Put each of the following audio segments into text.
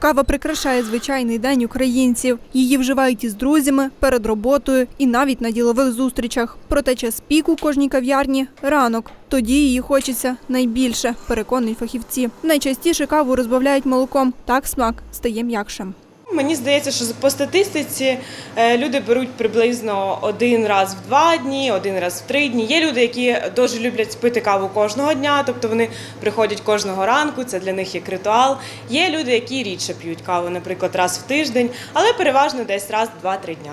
Кава прикрашає звичайний день українців. Її вживають із друзями, перед роботою і навіть на ділових зустрічах. Проте час пік у кожній кав'ярні ранок. Тоді її хочеться найбільше, переконують фахівці. Найчастіше каву розбавляють молоком. Так смак стає м'якшим. Мені здається, що по статистиці е, люди беруть приблизно один раз в два дні, один раз в три дні. Є люди, які дуже люблять пити каву кожного дня, тобто вони приходять кожного ранку, це для них як ритуал. Є люди, які рідше п'ють каву, наприклад, раз в тиждень, але переважно десь раз в два-три дня.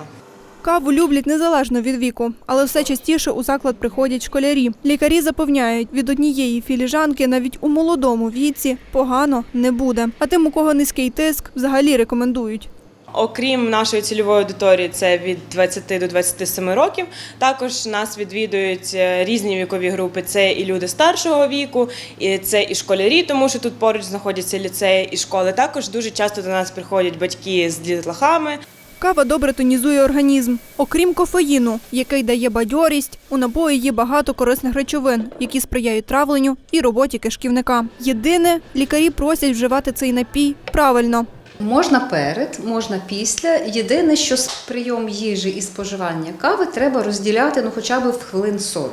Каву люблять незалежно від віку, але все частіше у заклад приходять школярі. Лікарі запевняють, від однієї філіжанки навіть у молодому віці погано не буде. А тим, у кого низький тиск, взагалі рекомендують. Окрім нашої цільової аудиторії, це від 20 до 27 років. Також нас відвідують е, різні вікові групи. Це і люди старшого віку, і це і школярі, тому що тут поруч знаходяться ліцеї і школи. Також дуже часто до нас приходять батьки з дітлахами. Кава добре тонізує організм. Окрім кофеїну, який дає бадьорість, у напої є багато корисних речовин, які сприяють травленню і роботі кишківника. Єдине, лікарі просять вживати цей напій правильно. Можна перед, можна після. Єдине, що з прийом їжі і споживання кави треба розділяти ну, хоча б в хвилин 40.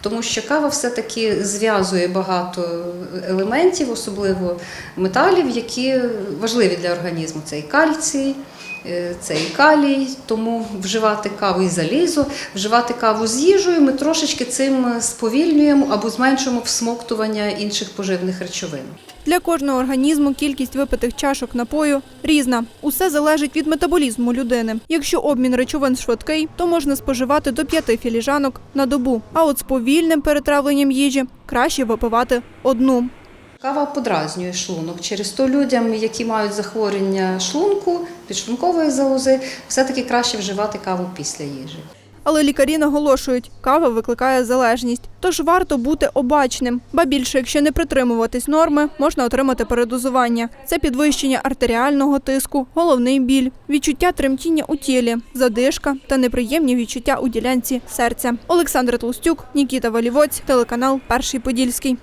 Тому що кава все-таки зв'язує багато елементів, особливо металів, які важливі для організму. Це і кальцій, е, це і калій, тому вживати каву і залізо, вживати каву з їжею ми трошечки цим сповільнюємо або зменшуємо всмоктування інших поживних речовин. Для кожного організму кількість випитих чашок напою різна. Усе залежить від метаболізму людини. Якщо обмін речовин швидкий, то можна споживати до п'яти філіжанок на добу. А от з повільним перетравленням їжі краще випивати одну. Кава подразнює шлунок. Через то людям, які мають захворювання шлунку, підшлункової залози, все-таки краще вживати каву після їжі. Але лікарі наголошують, кава викликає залежність, тож варто бути обачним. Ба більше, якщо не притримуватись норми, можна отримати передозування. Це підвищення артеріального тиску, головний біль, відчуття тремтіння у тілі, задишка та неприємні відчуття у ділянці серця. Олександра Толстюк, Нікіта Валівоць, телеканал Перший Подільський.